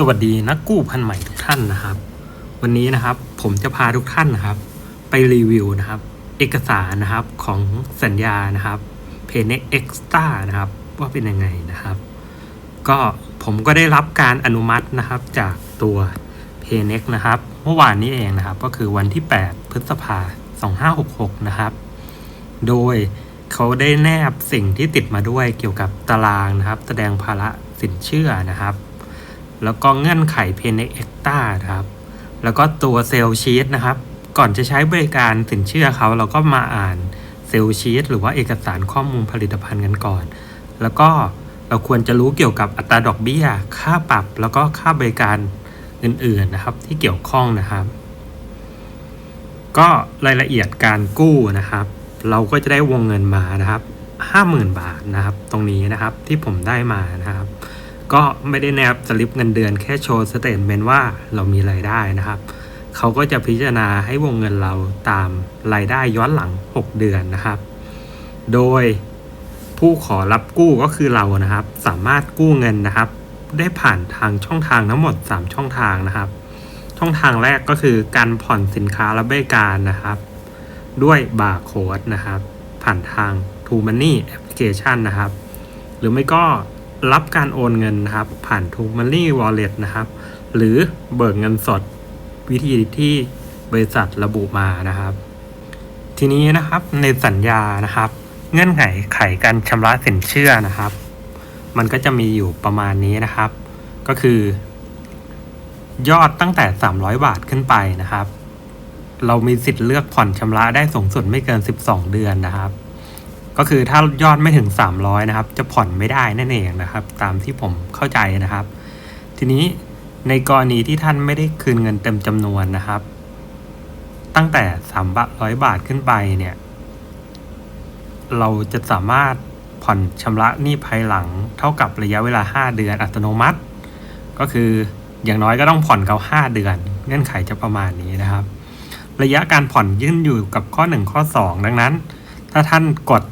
สวัสดีนักกู้พันใหม่ทุกท่านนะครับ วันนี้นะครับผมจะพาทุกท่านนะครับ ไปรีวิวนะครับ เอกสารนะครับของสัญญานะครับ p a y n e x Extra นะครับว่าเป็นยังไงนะครับ ก็ผมก็ได้รับการอนุมัตินะครับจากตัว p a y n e x นะครับ เมื่อวานนี้เองนะครับ ก็คือวันที่ 8 พฤษภา2566 นะครับ โดยเขาได้แนบสิ่งที่ติดมาด้วยเกี่ยวกับตารางนะครับ แสดงภาระสินเชื่อนะครับ แล้วก็เงื่อนไขเพนเอ็กต้าครับ แล้วก็ตัวเซลล์ชีตนะครับ ก่อนจะใช้บริการสินเชื่อเขาเราก็มาอ่านเซลล์ชีตหรือว่าเอกสารข้อมูลผลิตภัณฑ์กันก่อน แล้วก็เราควรจะรู้เกี่ยวกับอัตราดอกเบี้ย ค่าปรับ แล้วก็ค่าบริการอื่นๆนะครับ ที่เกี่ยวข้องนะครับ ก็รายละเอียดการกู้นะครับ เราก็จะได้วงเงินมานะครับ 50,000 บาทนะครับ ตรงนี้นะครับที่ผมได้มานะครับ ก็ไม่ได้แนบสลิปเงินเดือนแค่โชว์สเตทเมนต์ว่าเรามีรายได้นะครับ เขาก็จะพิจารณาให้วงเงินเราตามรายได้ย้อนหลัง 6 เดือนนะครับ โดยผู้ขอรับกู้ก็คือเรานะครับ สามารถกู้เงินนะครับ ได้ผ่านทางช่องทางทั้งหมด 3 ช่องทางนะครับ ช่องทางแรกก็คือการผ่อนสินค้าและบริการนะครับ ด้วยบาร์โค้ดนะครับ ผ่านทาง t o Money Application นะครับ หรือไม่ก็ รับการโอนเงินนะครับ ผ่าน t o Money Wallet นะครับ หรือเบิกเงินสดวิธีที่บริษัทระบุมานะครับ ทีนี้นะครับในสัญญานะครับ เงื่อนไขไขการชำระสินเชื่อนะครับ มันก็จะมีอยู่ประมาณนี้นะครับ ก็คือ ยอดตั้งแต่ 300 บาทขึ้นไปนะครับ เรามีสิทธิ์เลือกผ่อนชำระได้สูงสุดไม่เกิน 12 เดือนนะครับ ก็คือถ้ายอดไม่ถึง 300 นะครับ จะผ่อนไม่ได้นั่นเองนะครับ ตามที่ผมเข้าใจนะครับ ทีนี้ในกรณีที่ท่านไม่ได้คืนเงินเต็มจำนวนนะครับ ตั้งแต่300บาทขึ้นไปเนี่ย เราจะสามารถผ่อนชำระหนี้ภายหลังเท่ากับระยะเวลา 5 เดือนอัตโนมัติ ก็คืออย่างน้อยก็ต้องผ่อนเขา5เดือน เงื่อนไขจะประมาณนี้นะครับ ระยะการผ่อนยื่นอยู่กับข้อ 1 ข้อ 2 ดังนั้น ถ้าท่านกด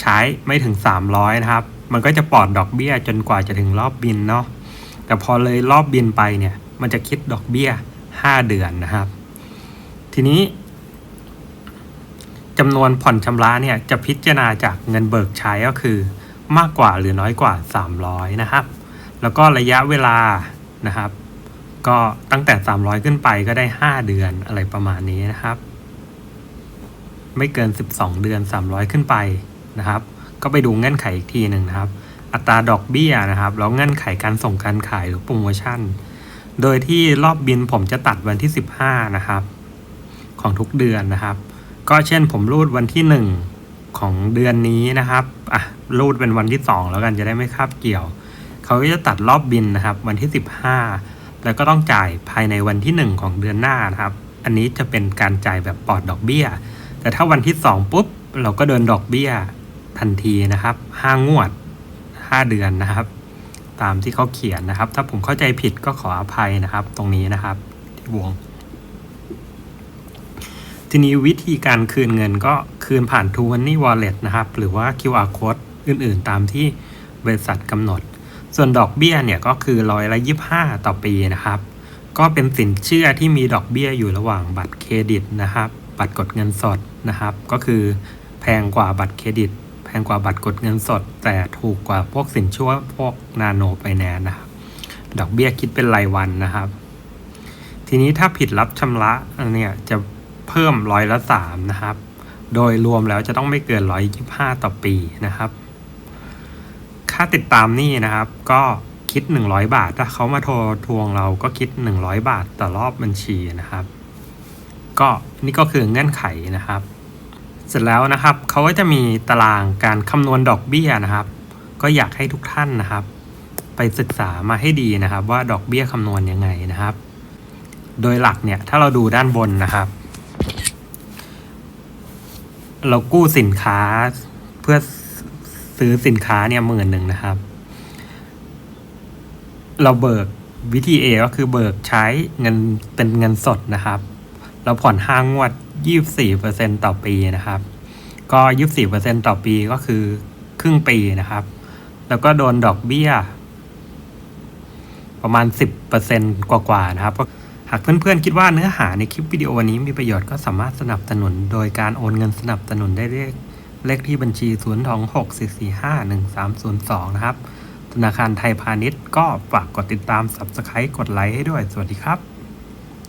ใช้ไม่ถึง 300 นะครับ มันก็จะปลอดดอกเบี้ยจนกว่าจะถึงรอบบินเนาะแต่พอเลยรอบบินไปเนี่ย มันจะคิดดอกเบี้ย 5 เดือนนะครับ ทีนี้จำนวนผ่อนชำระเนี่ยจะพิจารณาจากเงินเบิกใช้ก็คือ มากกว่าหรือน้อยกว่า 300 นะครับ แล้วก็ระยะเวลานะครับ ก็ตั้งแต่ 300 ขึ้นไปก็ได้ 5 เดือนอะไรประมาณนี้นะครับ ไม่เกิน 12 เดือน 300 ขึ้นไป นะครับ ก็ไปดูเงื่อนไขอีกทีหนึ่งนะครับ อัตราดอกเบี้ยนะครับแล้วเงื่อนไขการส่งการขายหรือโปรโมชั่น โดยที่รอบบินผมจะตัดวันที่ 15 นะครับ ของทุกเดือนนะครับ ก็เช่นผมรูดวันที่ 1 ของเดือนนี้นะครับอะรูดเป็นวันที่ 2 แล้วกันจะได้ไม่คาบเกี่ยวเขาก็จะตัดรอบบินนะครับ วันที่ 15 แล้วก็ต้องจ่ายภายในวันที่ 1 ของเดือนหน้านะครับ อันนี้จะเป็นการจ่ายแบบปลอดดอกเบี้ย แต่ถ้าวันที่ 2 ปุ๊บ เราก็เดินดอกเบี้ย ทันทีนะครับ5งวด5เดือนนะครับ ตามที่เขาเขียนนะครับ ถ้าผมเข้าใจผิดก็ขออภัยนะครับ ตรงนี้นะครับ ที่วง ทีนี้วิธีการคืนเงินก็คืนผ่าน t o Money Wallet นะครับ หรือว่า QR Code อื่นๆ ตามที่บริษัทกำหนด ส่วนดอกเบี้ยเนี่ยก็คือร้อยละ25ต่อปีนะครับ ก็เป็นสินเชื่อที่มีดอกเบี้ยอยู่ระหว่างบัตรเครดิตนะครับ บัตรกดเงินสดนะครับ ก็คือแพงกว่าบัตรเครดิต งกว่าบัตรกดเงินสด แต่ถูกกว่าพวกสินเชื่อพวกนาโนไปแนนนะครับ ดอกเบี้ยคิดเป็นรายวันนะครับ ทีนี้ถ้าผิดรับชำระเนี่ยจะเพิ่มร้อยละสามนะครับ โดยรวมแล้วจะต้องไม่เกินร้อยยี่ห้าต่อปีนะครับ ค่าติดตามนี่นะครับ ก็คิด 100 บาท ถ้าเขามาโทรทวงเราก็คิด 100 บาทต่อรอบบัญชีนะครับ ก็นี่ก็คือเงื่อนไขนะครับ เสร็จแล้วนะครับเขาก็จะมีตารางการคำนวณดอกเบี้ยนะครับ ก็อยากให้ทุกท่านนะครับ ไปศึกษามาให้ดีนะครับ ว่าดอกเบี้ยคำนวณยังไงนะครับ โดยหลักเนี่ยถ้าเราดูด้านบนนะครับ เรากู้สินค้าเพื่อซื้อสินค้าเนี่ยหมื่นหนึ่งนะครับ เราเบิกวิธี A ก็คือเบิกใช้เงินเป็นเงินสดนะครับ เราผ่อนห้างวด 24%ต่อปีนะครับ ก็ 24%ต่อปีก็คือครึ่งปีนะครับ แล้วก็โดนดอกเบี้ย ประมาณ 10%กว่าๆนะครับหากเพื่อนๆคิดว่าเนื้อหาในคลิปวิดีโอวันนี้มีประโยชน์ก็สามารถสนับสนุน โดยการโอนเงินสนับสนุนได้เลขเลขที่บัญชี 0 2 6 4 4 5 1 3 0 2 นะครับ ธนาคารไทยพาณิชย์ก็ฝากกดติดตาม Subscribe กดไลค์ให้ด้วย สวัสดีครับ